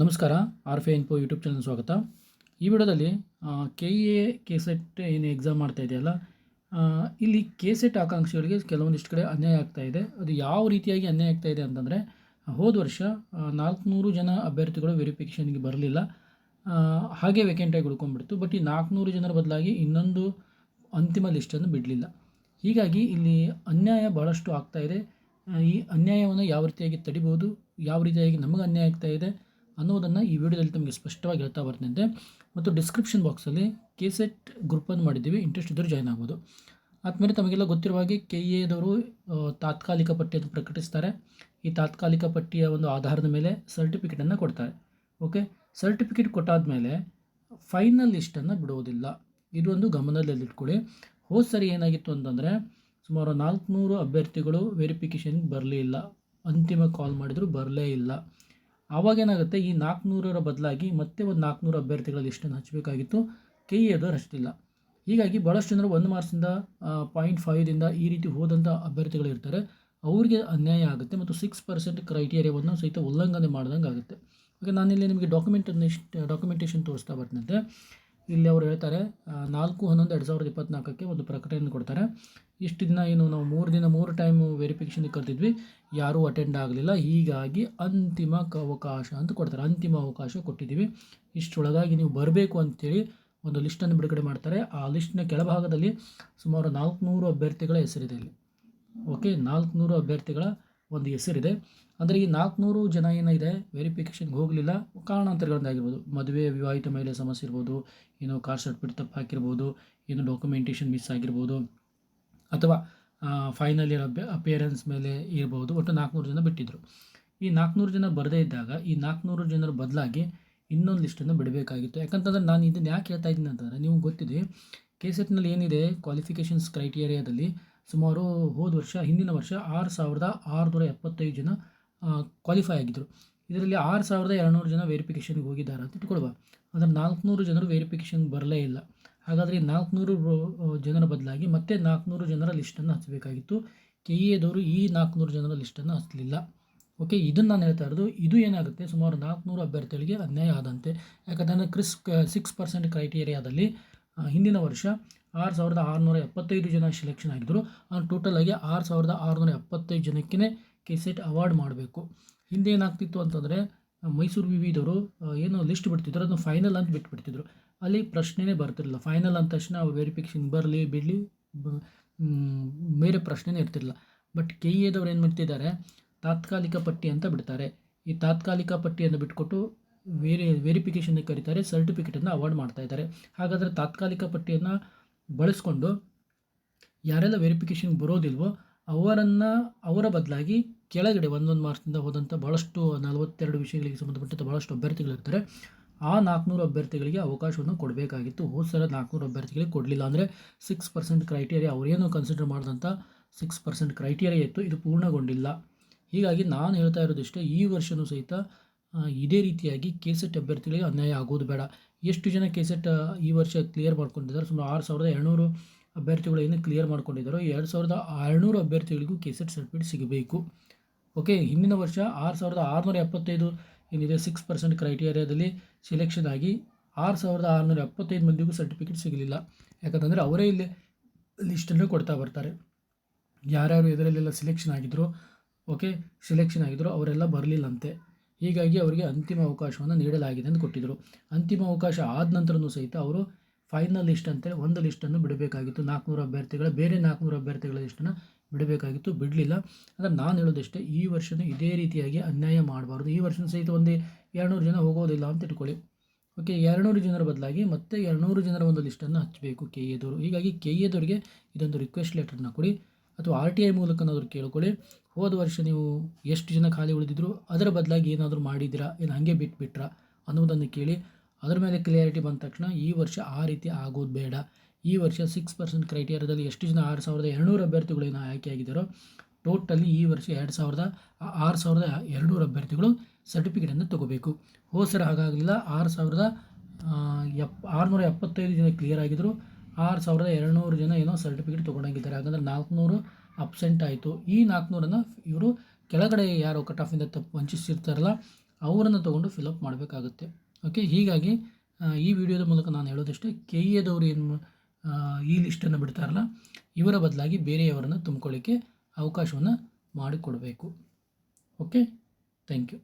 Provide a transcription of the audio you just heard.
ನಮಸ್ಕಾರ ಆರ್ ಫೆ info YouTube channel ಸ್ವಾಗತ. ಈ ವಿಡಿಯೋದಲ್ಲಿ ಕೆ ಎ ಕೆ ಸೆಟ್ ಏನು ಎಕ್ಸಾಮ್ ಮಾಡ್ತಾ ಇದೆಯಲ್ಲ ಇಲ್ಲಿ ಕೆ ಸೆಟ್ ಆಕಾಂಕ್ಷಿಗಳಿಗೆ ಕೆಲವೊಂದಿಷ್ಟು ಕಡೆ ಅನ್ಯಾಯ ಆಗ್ತಾ ಇದೆ. ಅದು ಯಾವ ರೀತಿಯಾಗಿ ಅನ್ಯಾಯ ಆಗ್ತಾ ಇದೆ ಅಂತಂದರೆ, ಹೋದ ವರ್ಷ ನಾಲ್ಕುನೂರು ಜನ ಅಭ್ಯರ್ಥಿಗಳು ವೆರಿಫಿಕೇಷನ್ಗೆ ಬರಲಿಲ್ಲ. ಹಾಗೆ ವೇಕೆಂಟಾಗಿ ಉಳ್ಕೊಂಡ್ಬಿಡ್ತು. ಬಟ್ ಈ ನಾಲ್ಕುನೂರು ಜನರ ಬದಲಾಗಿ ಇನ್ನೊಂದು ಅಂತಿಮ ಲಿಸ್ಟನ್ನು ಬಿಡಲಿಲ್ಲ. ಹೀಗಾಗಿ ಇಲ್ಲಿ ಅನ್ಯಾಯ ಭಾಳಷ್ಟು ಆಗ್ತಾ ಇದೆ. ಈ ಅನ್ಯಾಯವನ್ನು ಯಾವ ರೀತಿಯಾಗಿ ತಡಿಬೋದು, ಯಾವ ರೀತಿಯಾಗಿ ನಮಗೆ ಅನ್ಯಾಯ ಆಗ್ತಾ ಇದೆ ಅನ್ನೋದನ್ನು ಈ ವಿಡಿಯೋದಲ್ಲಿ ತಮಗೆ ಸ್ಪಷ್ಟವಾಗಿ ಹೇಳ್ತಾ ಬರ್ತಿದ್ದೆ ಮತ್ತು ಡಿಸ್ಕ್ರಿಪ್ಷನ್ ಬಾಕ್ಸಲ್ಲಿ ಕೆ ಸೆಟ್ ಗ್ರೂಪನ್ನು ಮಾಡಿದ್ದೀವಿ. ಇಂಟ್ರೆಸ್ಟ್ ಇದ್ದರೂ ಜಾಯ್ನ್ ಆಗ್ಬೋದು. ಆದಮೇಲೆ ತಮಗೆಲ್ಲ ಗೊತ್ತಿರುವ ಹಾಗೆ ಕೆ ಎದವರು ತಾತ್ಕಾಲಿಕ ಪಟ್ಟಿಯನ್ನು ಪ್ರಕಟಿಸ್ತಾರೆ. ಈ ತಾತ್ಕಾಲಿಕ ಪಟ್ಟಿಯ ಒಂದು ಆಧಾರದ ಮೇಲೆ ಸರ್ಟಿಫಿಕೇಟನ್ನು ಕೊಡ್ತಾರೆ. ಓಕೆ ಸರ್ಟಿಫಿಕೇಟ್ ಕೊಟ್ಟಾದಮೇಲೆ ಫೈನಲ್ ಲಿಸ್ಟನ್ನು ಬಿಡುವುದಿಲ್ಲ ಇದೊಂದು ಗಮನದಲ್ಲಿಟ್ಕೊಳ್ಳಿ ಹೋದ ಸರಿ ಏನಾಗಿತ್ತು ಅಂತಂದರೆ ಸುಮಾರು ನಾಲ್ಕುನೂರು ಅಭ್ಯರ್ಥಿಗಳು ವೆರಿಫಿಕೇಷನ್ಗೆ ಬರಲೇ ಇಲ್ಲ ಅಂತಿಮ ಕಾಲ್ ಮಾಡಿದರೂ ಬರಲೇ ಇಲ್ಲ. ಆವಾಗ ಏನಾಗುತ್ತೆ? ಈ ನಾಲ್ಕುನೂರರ ಬದಲಾಗಿ ಮತ್ತೆ ಒಂದು ನಾಲ್ಕುನೂರು ಅಭ್ಯರ್ಥಿಗಳ ಲಿಸ್ಟನ್ನು ಹಚ್ಚಬೇಕಾಗಿತ್ತು ಕೆ ಇ ಅದು ಹೀಗಾಗಿ ಭಾಳಷ್ಟು ಜನರು ಒಂದು ಮಾರ್ಕ್ಸಿಂದ ಪಾಯಿಂಟ್ ಫೈವ್ದಿಂದ ಈ ರೀತಿ ಹೋದಂಥ ಅಭ್ಯರ್ಥಿಗಳು ಇರ್ತಾರೆ. ಅವರಿಗೆ ಅನ್ಯಾಯ ಆಗುತ್ತೆ ಮತ್ತು ಸಿಕ್ಸ್ ಪರ್ಸೆಂಟ್ ಕ್ರೈಟೀರಿಯಾವನ್ನು ಸಹಿತ ಉಲ್ಲಂಘನೆ ಮಾಡ್ದಂಗೆ ಆಗುತ್ತೆ ಓಕೆ, ನಾನಿಲ್ಲಿ ನಿಮಗೆ ಡಾಕ್ಯುಮೆಂಟ್ ಡಾಕ್ಯುಮೆಂಟೇಷನ್ ತೋರಿಸ್ತಾ ಬರ್ತಿದ್ದೆ ಇಲ್ಲಿ ಅವರು ಹೇಳ್ತಾರೆ ನಾಲ್ಕು ಹನ್ನೊಂದು ಎರಡು ಸಾವಿರದ ಇಪ್ಪತ್ನಾಲ್ಕಕ್ಕೆ ಒಂದು ಪ್ರಕಟಣೆ ಕೊಡ್ತಾರೆ. ಇಷ್ಟು ದಿನ ಏನು ನಾವು ಮೂರು ದಿನ ಮೂರು ಟೈಮ್ ವೆರಿಫಿಕೇಷನ್ಗೆ ಕರೆದಿದ್ವಿ, ಯಾರೂ ಅಟೆಂಡ್ ಆಗಲಿಲ್ಲ. ಹೀಗಾಗಿ ಅಂತಿಮ ಅವಕಾಶ ಅಂತ ಕೊಡ್ತಾರೆ. ಅಂತಿಮ ಅವಕಾಶ ಕೊಟ್ಟಿದ್ದೀವಿ. ಇಷ್ಟರೊಳಗಾಗಿ ನೀವು ಬರಬೇಕು ಅಂಥೇಳಿ ಒಂದು ಲಿಸ್ಟನ್ನು ಬಿಡುಗಡೆ ಮಾಡ್ತಾರೆ. ಆ ಲಿಸ್ಟ್ನ ಕೆಳಭಾಗದಲ್ಲಿ ಸುಮಾರು ನಾಲ್ಕುನೂರು ಅಭ್ಯರ್ಥಿಗಳ ಹೆಸರಿದೆ ಇಲ್ಲಿ. ಓಕೆ ನಾಲ್ಕುನೂರು ಅಭ್ಯರ್ಥಿಗಳ ಒಂದು ಹೆಸರಿದೆ. ಅಂದರೆ ಈ ನಾಲ್ಕುನೂರು ಜನ ಏನಿದೆ ವೆರಿಫಿಕೇಷನ್ಗೆ ಹೋಗಲಿಲ್ಲ, ಕಾರಣಾಂತರಗಳಿಂದಾಗಿರ್ಬೋದು. ಮದುವೆ, ವಿವಾಹಿತ ಮಹಿಳೆ ಸಮಸ್ಯೆ ಇರ್ಬೋದು, ಏನೋ ಕಾಸ್ಟ್ ಸರ್ಟಿಫಿಕೇಟ್ ತಪ್ಪು ಹಾಕಿರ್ಬೋದು, ಏನು ಡಾಕ್ಯುಮೆಂಟೇಷನ್ ಮಿಸ್ ಆಗಿರ್ಬೋದು, ಅಥವಾ ಫೈನಲ್ ಇಯರ್ ಅಪಿಯರೆನ್ಸ್ ಮೇಲೆ ಇರ್ಬೋದು, ಒಟ್ಟು ನಾಲ್ಕುನೂರು ಜನ ಬಿಟ್ಟಿದ್ದರು ಈ ನಾಲ್ಕುನೂರು ಜನ ಬರದೇ ಇದ್ದಾಗ, ಈ ನಾಲ್ಕುನೂರು ಜನರ ಬದಲಾಗಿ ಇನ್ನೊಂದು ಲಿಸ್ಟನ್ನು ಬಿಡಬೇಕಾಗಿತ್ತು. ಯಾಕಂತಂದ್ರೆ ನಾನು ಇದನ್ನು ಯಾಕೆ ಹೇಳ್ತಾ ಇದ್ದೀನಿ ಅಂತಂದರೆ ನೀವು ಗೊತ್ತಿದೆ ಕೆ ಸೆಟ್ನಲ್ಲಿ ಏನಿದೆ ಕ್ವಾಲಿಫಿಕೇಷನ್ಸ್ ಕ್ರೈಟೀರಿಯಾದಲ್ಲಿ ಸುಮಾರು ಹೋದ ವರ್ಷ, ಹಿಂದಿನ ವರ್ಷ ಆರು ಸಾವಿರದ ಆರುನೂರ ಎಪ್ಪತ್ತೈದು ಜನ ಕ್ವಾಲಿಫೈ ಆಗಿದ್ದರು ಇದರಲ್ಲಿ ಆರು ಸಾವಿರದ ಎರಡುನೂರು ಜನ ವೆರಿಫಿಕೇಷನ್ಗೆ ಹೋಗಿದ್ದಾರೆ ಅಂತ ಇಟ್ಕೊಳ್ಬಾ. ಅಂದರೆ ನಾಲ್ಕುನೂರು ಜನರು ವೆರಿಫಿಕೇಷನ್ಗೆ ಬರಲೇ ಇಲ್ಲ. ಹಾಗಾದರೆ ನಾಲ್ಕುನೂರು ಜನರ ಬದಲಾಗಿ ಮತ್ತೆ ನಾಲ್ಕುನೂರು ಜನರ ಲಿಸ್ಟನ್ನು ಹಚ್ಚಬೇಕಾಗಿತ್ತು ಕೆ ಇ ಎದವರು ಈ ನಾಲ್ಕುನೂರು ಜನರ ಲಿಸ್ಟನ್ನು ಹಚ್ಚಲಿಲ್ಲ ಓಕೆ, ಇದನ್ನು ನಾನು ಹೇಳ್ತಾ ಇರೋದು, ಇದು ಏನಾಗುತ್ತೆ, ಸುಮಾರು ನಾಲ್ಕುನೂರು ಅಭ್ಯರ್ಥಿಗಳಿಗೆ ಅನ್ಯಾಯ ಆದಂತೆ. ಯಾಕಂದರೆ ಕ್ರಿಸ್ ಸಿಕ್ಸ್ ಪರ್ಸೆಂಟ್ ಕ್ರೈಟೀರಿಯಾದಲ್ಲಿ ಹಿಂದಿನ ವರ್ಷ ಆರು ಸಾವಿರದ ಆರುನೂರ ಎಪ್ಪತ್ತೈದು ಜನ ಸೆಲೆಕ್ಷನ್ ಆಗಿದ್ದರು ಟೋಟಲ್ ಆಗಿ ಆರು ಸಾವಿರದ ಆರುನೂರ ಎಪ್ಪತ್ತೈದು ಜನಕ್ಕೇ ಕೆ ಸೆಟ್ ಅವಾರ್ಡ್ ಮಾಡಬೇಕು. ಹಿಂದೆ ಏನಾಗ್ತಿತ್ತು ಅಂತಂದರೆ ಮೈಸೂರು ವಿವಿದವರು ಏನು ಲಿಸ್ಟ್ ಬಿಡ್ತಿದ್ರು, ಅದನ್ನು ಫೈನಲ್ ಅಂತ ಬಿಟ್ಬಿಡ್ತಿದ್ರು. ಅಲ್ಲಿ ಪ್ರಶ್ನೆನೇ ಬರ್ತಿರಲಿಲ್ಲ. ಫೈನಲ್ ಅಂದ ತಕ್ಷಣ ಅವ್ರು ವೆರಿಫಿಕೇಷನ್ ಬರಲಿ ಬಿಡಲಿ ಬೇರೆ ಪ್ರಶ್ನೆನೇ ಇರ್ತಿರಲಿಲ್ಲ. ಬಟ್ ಕೆ ಎದವ್ರು ಏನು ಮಾಡ್ತಿದ್ದಾರೆ, ತಾತ್ಕಾಲಿಕ ಪಟ್ಟಿ ಅಂತ ಬಿಡ್ತಾರೆ. ಈ ತಾತ್ಕಾಲಿಕ ಪಟ್ಟಿಯನ್ನು ಬಿಟ್ಕೊಟ್ಟು ವೇರಿ, ವೆರಿಫಿಕೇಷನ್ಗೆ ಕರೀತಾರೆ, ಸರ್ಟಿಫಿಕೇಟನ್ನು ಅವಾರ್ಡ್ ಮಾಡ್ತಾ ಇದ್ದಾರೆ. ಹಾಗಾದರೆ ತಾತ್ಕಾಲಿಕ ಪಟ್ಟಿಯನ್ನು ಬಳಸ್ಕೊಂಡು ಯಾರೆಲ್ಲ ವೆರಿಫಿಕೇಷನ್ಗೆ ಬರೋದಿಲ್ವೋ ಅವರನ್ನು, ಅವರ ಬದಲಾಗಿ ಕೆಳಗಡೆ ಒಂದೊಂದು ಮಾರ್ಕ್ಸಿಂದ ಹೋದಂಥ ಭಾಳಷ್ಟು ನಲವತ್ತೆರಡು ವಿಷಯಗಳಿಗೆ ಸಂಬಂಧಪಟ್ಟಂಥ ಭಾಳಷ್ಟು ಅಭ್ಯರ್ಥಿಗಳಿರ್ತಾರೆ. ಆ ನಾಲ್ಕುನೂರು ಅಭ್ಯರ್ಥಿಗಳಿಗೆ ಅವಕಾಶವನ್ನು ಕೊಡಬೇಕಾಗಿತ್ತು. ಹೋದ ಸಲ ನಾಲ್ಕುನೂರು ಅಭ್ಯರ್ಥಿಗಳಿಗೆ ಕೊಡಲಿಲ್ಲ ಅಂದರೆ ಸಿಕ್ಸ್ ಪರ್ಸೆಂಟ್ ಕ್ರೈಟೀರಿಯಾ ಅವರೇನು ಕನ್ಸಿಡರ್ ಮಾಡಿದಂಥ ಸಿಕ್ಸ್ ಪರ್ಸೆಂಟ್ ಕ್ರೈಟೀರಿಯಾ ಇತ್ತು. ಇದು ಪೂರ್ಣಗೊಂಡಿಲ್ಲ. ಹೀಗಾಗಿ ನಾನು ಹೇಳ್ತಾ ಇರೋದಿಷ್ಟೇ, ಈ ವರ್ಷವೂ ಸಹಿತ ಇದೇ ರೀತಿಯಾಗಿ ಕೆ ಸೆಟ್ ಅಭ್ಯರ್ಥಿಗಳಿಗೆ ಅನ್ಯಾಯ ಆಗೋದು ಬೇಡ. ಎಷ್ಟು ಜನ ಕೆ ಸೆಟ್ ಈ ವರ್ಷ ಕ್ಲಿಯರ್ ಮಾಡ್ಕೊಂಡಿದ್ದಾರೆ? ಸುಮಾರು ಆರು ಸಾವಿರದ ಎರಡುನೂರು ಅಭ್ಯರ್ಥಿಗಳು ಏನು ಕ್ಲಿಯರ್ ಮಾಡ್ಕೊಂಡಿದ್ದಾರೋ. ಎರಡು ಸಾವಿರದ ಆರುನೂರು ಅಭ್ಯರ್ಥಿಗಳಿಗೂ ಕೆ ಸೆಟ್ ಸರ್ಟಿಫಿಕೇಟ್ ಸಿಗಬೇಕು. ಓಕೆ, ಹಿಂದಿನ ವರ್ಷ ಆರು ಸಾವಿರದ ಆರುನೂರ ಎಪ್ಪತ್ತೈದು ಏನಿದೆ? ಸಿಕ್ಸ್ ಪರ್ಸೆಂಟ್ ಕ್ರೈಟೀರಿಯಾದಲ್ಲಿ ಸೆಲೆಕ್ಷನ್ ಆಗಿ ಆರು ಸಾವಿರದ ಆರುನೂರ ಎಪ್ಪತ್ತೈದು ಮಂದಿಗೂ ಸರ್ಟಿಫಿಕೇಟ್ ಸಿಗಲಿಲ್ಲ. ಯಾಕಂತಂದರೆ ಅವರೇ ಇಲ್ಲಿ ಲಿಸ್ಟನ್ನು ಕೊಡ್ತಾ ಬರ್ತಾರೆ. ಯಾರ್ಯಾರು ಇದರಲ್ಲೆಲ್ಲ ಸೆಲೆಕ್ಷನ್ ಆಗಿದ್ರು, ಓಕೆ ಸೆಲೆಕ್ಷನ್ ಆಗಿದ್ರು ಅವರೆಲ್ಲ ಬರಲಿಲ್ಲಂತೆ. ಹೀಗಾಗಿ ಅವರಿಗೆ ಅಂತಿಮ ಅವಕಾಶವನ್ನು ನೀಡಲಾಗಿದೆ ಎಂದು ಕೊಟ್ಟಿದ್ದರು. ಅಂತಿಮ ಅವಕಾಶ ಆದ ನಂತರನೂ ಸಹಿತ ಅವರು ಫೈನಲ್ ಲಿಸ್ಟ್ ಅಂತೇಳಿ ಒಂದು ಲಿಸ್ಟನ್ನು ಬಿಡಬೇಕಾಗಿತ್ತು. ನಾಲ್ಕುನೂರು ಅಭ್ಯರ್ಥಿಗಳ, ಬೇರೆ ನಾಲ್ಕುನೂರು ಅಭ್ಯರ್ಥಿಗಳ ಲಿಸ್ಟನ್ನು ಬಿಡಬೇಕಾಗಿತ್ತು. ಬಿಡಲಿಲ್ಲ. ಅಂದರೆ ನಾನು ಹೇಳೋದಷ್ಟೇ, ಈ ವರ್ಷನೂ ಇದೇ ರೀತಿಯಾಗಿ ಅನ್ಯಾಯ ಮಾಡಬಾರ್ದು. ಈ ವರ್ಷ ಸಹಿತ ಒಂದು ಎರಡುನೂರು ಜನ ಹೋಗೋದಿಲ್ಲ ಅಂತ ಇಟ್ಕೊಳ್ಳಿ. ಓಕೆ ಎರಡುನೂರು ಜನರ ಬದಲಾಗಿ ಮತ್ತೆ ಎರಡುನೂರು ಜನರ ಒಂದು ಲಿಸ್ಟನ್ನು ಹಚ್ಚಬೇಕು ಕೆ ಎದವರು ಹೀಗಾಗಿ ಕೆ ಎದವರಿಗೆ ಇದೊಂದು ರಿಕ್ವೆಸ್ಟ್ ಲೆಟರ್ನ ಕೊಡಿ. ಅಥವಾ ಆರ್ ಟಿ ಐ ಮೂಲಕನಾದರೂ ಕೇಳ್ಕೊಳ್ಳಿ. ಹೋದ ವರ್ಷ ನೀವು ಎಷ್ಟು ಜನ ಖಾಲಿ ಉಳಿದಿದ್ರು ಅದರ ಬದಲಾಗಿ ಏನಾದರೂ ಮಾಡಿದ್ದೀರಾ ಏನು ಹಾಗೆ ಬಿಟ್ಬಿಟ್ರಾ ಅನ್ನೋದನ್ನು ಕೇಳಿ. ಅದರ ಮೇಲೆ ಕ್ಲಿಯಾರಿಟಿ ಬಂದ ತಕ್ಷಣ ಈ ವರ್ಷ ಆ ರೀತಿ ಆಗೋದು ಬೇಡ. ಈ ವರ್ಷ ಸಿಕ್ಸ್ ಪರ್ಸೆಂಟ್ ಕ್ರೈಟೀರಿಯಾದಲ್ಲಿ ಎಷ್ಟು ಜನ ಆರು ಸಾವಿರದ ಎರಡುನೂರು ಅಭ್ಯರ್ಥಿಗಳು ಏನು ಆಯ್ಕೆಯಾಗಿದ್ದಾರೋ ಟೋಟಲಿ ಈ ವರ್ಷ ಎರಡು ಸಾವಿರದ, ಆರು ಸಾವಿರದ ಎರಡುನೂರು ಅಭ್ಯರ್ಥಿಗಳು ಸರ್ಟಿಫಿಕೇಟನ್ನು ತಗೋಬೇಕು. ಹೋದ ಸರ ಹಾಗಾಗಲಿಲ್ಲ, ಆರು ಸಾವಿರದ ಎಪ್, ಆರುನೂರ ಎಪ್ಪತ್ತೈದು ಜನ ಕ್ಲಿಯರ್ ಆಗಿದ್ದರು ಆರು ಸಾವಿರದ ಎರಡುನೂರು ಜನ ಏನೋ ಸರ್ಟಿಫಿಕೇಟ್ ತೊಗೊಂಡಂಗಿದ್ದಾರೆ. ಹಾಗಂದ್ರೆ ನಾಲ್ಕುನೂರು ಅಬ್ಸೆಂಟ್ ಆಯಿತು. ಈ ನಾಲ್ಕುನೂರನ್ನು ಇವರು ಕೆಳಗಡೆ ಯಾರು ಕಟ್ ಆಫಿಂದ ತಪ್ಪು ವಂಚಿಸಿರ್ತಾರಲ್ಲ, ಅವರನ್ನು ತೊಗೊಂಡು ಫಿಲಪ್ ಮಾಡಬೇಕಾಗುತ್ತೆ. ಓಕೆ ಹೀಗಾಗಿ ಈ ವಿಡಿಯೋದ ಮೂಲಕ ನಾನು ಹೇಳೋದಷ್ಟೇ, ಕೆ ಎದವರು ಏನು ಈ ಲಿಸ್ಟನ್ನು ಬಿಡ್ತಾರಲ್ಲ, ಇವರ ಬದಲಾಗಿ ಬೇರೆಯವರನ್ನು ತುಂಬಿಕೊಳ್ಳಿಕ್ಕೆ ಅವಕಾಶವನ್ನು ಮಾಡಿಕೊಡಬೇಕು. Okay thank you